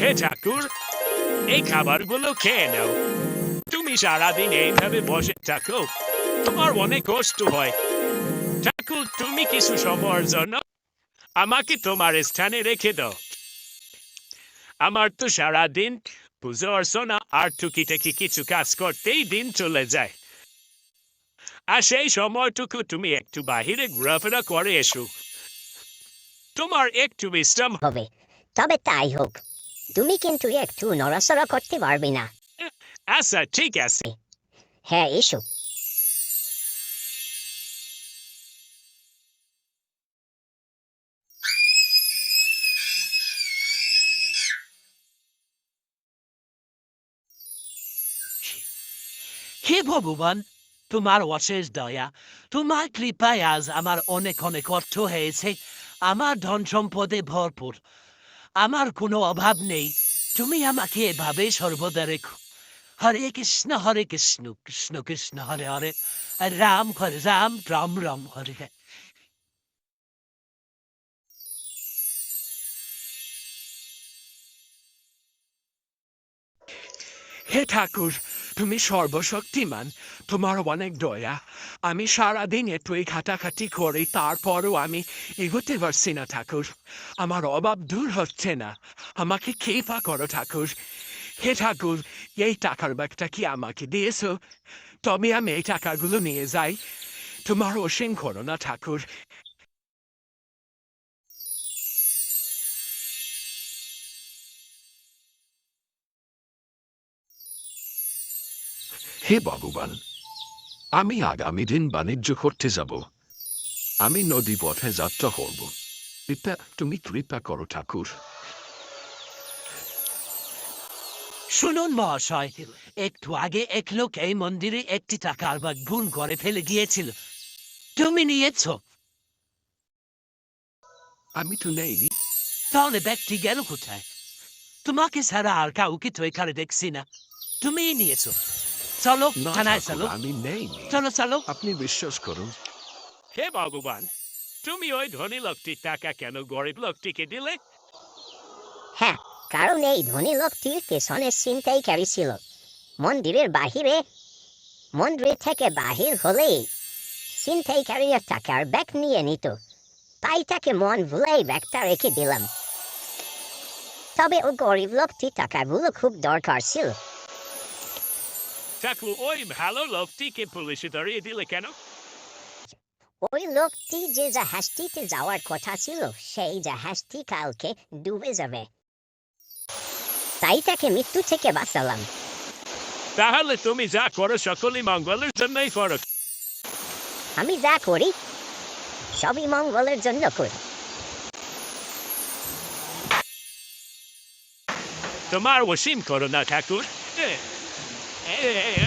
হে ঠাকুর, এই খাবারগুলো খেয়ে নাও। তুমি সারাদিন এইভাবে বসে থাকো, তোমার অনেক কষ্ট হয়। ঠাকুর, তুমি কিছু সময়ের জন্য আমাকে তোমার স্থানে রেখে দাও। আমার তো সারাদিন পুজো, অর্চনা, আর টুকিটাকি কিছু কাজ করতেই দিন চলে যায়। আর সেই সময়টুকু তুমি একটু বাহিরে ঘোরাফেরা করে এসো। তোমার একটু বিশ্রাম হবে। তবে তাই হোক। তুমি কিন্তু একটু নড়াচড়া করতে পারবে না। আচ্ছা ঠিক আছে। হ্যাঁ এসো। হে ভগবান তোমার অশেষ দয়া তোমার কৃপায় আজ আমার অনেক অনেক অর্থ হয়েছে। আমার ধন সম্পদে ভরপুর। আমার কোনো অভাব নেই। তুমি আমাকে এভাবে সর্বদা রেখো। হরে কৃষ্ণ হরে কৃষ্ণ কৃষ্ণ কৃষ্ণ, হরে হরে। রাম হরে রাম রাম রাম, হরে হে ঠাকুর, তুমি সর্বশক্তিমান, তোমার অনেক দয়া। আমি সারাদিন এতই খাটাখাটি করি, তারপরও আমি এগোতে পারছি না ঠাকুর। আমার অভাব দূর হচ্ছে না। আমাকে কৃপা করো ঠাকুর। হে ঠাকুর, এই টাকার ব্যাগটা কি আমাকে দিয়েছ? তবে আমি এই টাকাগুলো নিয়ে যাই। তোমার অসীম করো না ঠাকুর হে ভগবান আমি আগামী দিন বাণিজ্য করতে যাব। আমি নদী পথে যাত্রা করব। কৃপা তুমি কৃপা করো ঠাকুর। শুনুন মহাশয় একটু আগে এক লোক এই মন্দিরে একটি টাকার ব্যাগ ভুল করে ফেলে গিয়েছিল তুমি নিয়েছো? আমি তো নেইনি। তাহলে ব্যাগটি গেল কোথায়? তোমাকে ছাড়া আর কাউকে তো এখানে দেখছি না। তুমিই নিয়েছো। চলো না থানায় চলো। আমি নেইনি। চলো চলো। আপনি বিশ্বাস করুন। হে ভগবান তুমি ওই ধনী লোকটির টাকা কেন গরিব লোকটিকে দিলে? হ্যাঁ কারণ এই ধনী লোকটির পেছনে ছিনতাইকারী ছিল। মন্দিরের বাহিরে মন্দির থেকে বাহির হলেই ছিনতাইকারীর টাকার ব্যাগ নিয়ে নিত। তাই তাকে মন ভুলাই ব্যাগটা রেখে দিলাম। তবে ও গরিব লোকটি টাকা টাকাগুলো খুব দরকার ছিল। ঠাকুর ওই ভালো লোকটিকে পুলিশে ধরিয়ে দিলে কেন ওই লোকটি যে জাহাজটিতে যাওয়ার কথা ছিল সেই জাহাজটি কালকে ডুবে যাবে তাই তাকে মৃত্যু থেকে বাঁচালাম তাহলে তুমি যা করো সকলেই মঙ্গলের জন্যই করো আমি যা করি সবই মঙ্গলের জন্য করি তোমার অসীম করো না ঠাকুর yeah, yeah.